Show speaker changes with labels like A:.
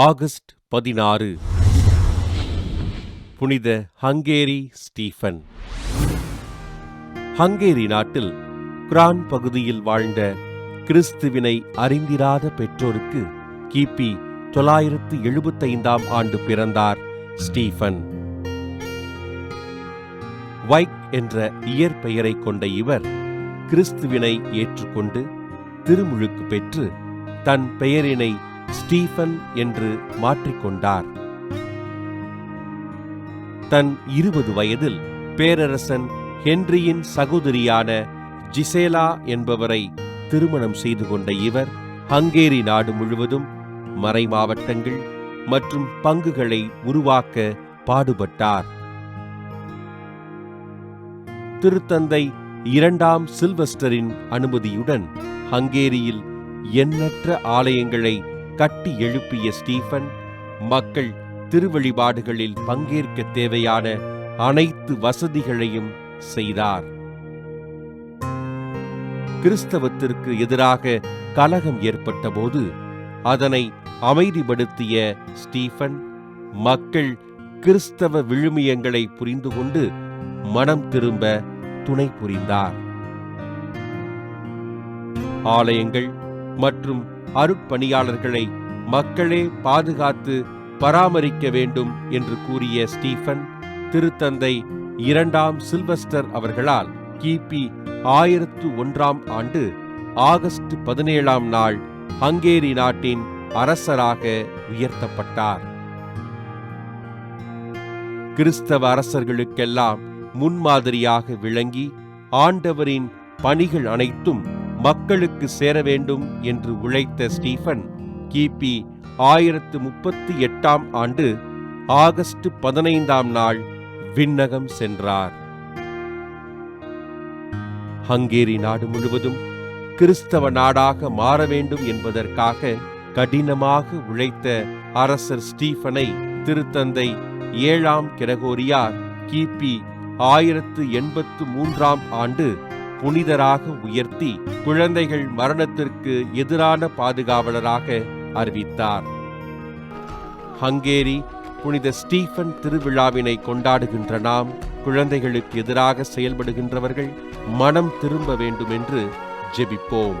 A: August பதினாறு. புனித Hungary Stephen. Hungary நாட்டில் குரான் பகுதியில் வாழ்ந்த கிறிஸ்துவினை அறிந்திராத பெற்றோருக்கு கிபி தொள்ளாயிரத்து எழுபத்தைந்தாம் ஆண்டு பிறந்தார் ஸ்டீஃபன். வைக் என்ற இயற்பெயரை கொண்ட இவர் கிறிஸ்துவினை ஏற்றுக்கொண்டு திருமுழுக்கு பெற்று தன் பெயரினை ஸ்டீஃபன் என்று மாற்றிக்கொண்டார். தன் இருபது வயதில் பேரரசன் ஹென்ரியின் சகோதரியான ஜிசேலா என்பவரை திருமணம் செய்து கொண்ட இவர் ஹங்கேரி நாடு முழுவதும் மறைமாவட்டங்கள் மற்றும் பங்குகளை உருவாக்க பாடுபட்டார். திருத்தந்தை இரண்டாம் சில்வஸ்டரின் அனுமதியுடன் ஹங்கேரியில் எண்ணற்ற ஆலயங்களை கட்டி எழுப்பிய ஸ்டீஃபன் மக்கள் திருவழிபாடுகளில் பங்கேற்க தேவையான அனைத்து வசதிகளையும் செய்தார். கிறிஸ்தவத்திற்கு எதிராக கலகம் ஏற்பட்டபோது அதனை அமைதிப்படுத்திய ஸ்டீஃபன் மக்கள் கிறிஸ்தவ விழுமியங்களை புரிந்து கொண்டு மனம் திரும்ப துணை புரிந்தார். ஆலயங்கள் மற்றும் அருட்பணியாளர்களை மக்களே பாதுகாத்து பராமரிக்க வேண்டும் என்று கூறிய ஸ்டீஃபன் திருத்தந்தை இரண்டாம் சில்வஸ்டர் அவர்களால் கிபி ஆயிரத்து ஒன்றாம் ஆண்டு ஆகஸ்ட் பதினேழாம் நாள் ஹங்கேரி நாட்டின் அரசராக உயர்த்தப்பட்டார். கிறிஸ்தவ அரசர்களுக்கெல்லாம் முன்மாதிரியாக விளங்கி ஆண்டவரின் பணிகள் அனைத்தும் மக்களுக்கு சேர வேண்டும் என்று உழைத்த ஸ்டீஃபன் கிபி ஆயிரத்து முப்பத்தி எட்டாம் ஆண்டு ஆகஸ்ட் பதினைந்தாம் நாள் விண்ணகம் சென்றார். ஹங்கேரி நாடு முழுவதும் கிறிஸ்தவ நாடாக மாற வேண்டும் என்பதற்காக கடினமாக உழைத்த அரசர் ஸ்டீஃபனை திருத்தந்தை ஏழாம் கிரகோரியார் கிபி ஆயிரத்து எண்பத்து மூன்றாம் ஆண்டு புனிதராக உயர்த்தி குழந்தைகள் மரணத்திற்கு எதிரான பாதுகாவலராக அறிவித்தார். ஹங்கேரி புனித ஸ்டீஃபன் திருவிழாவினை கொண்டாடுகின்ற நாம் குழந்தைகளுக்கு எதிராக செயல்படுகின்றவர்கள் மனம் திரும்ப வேண்டும் என்று ஜெபிப்போம்.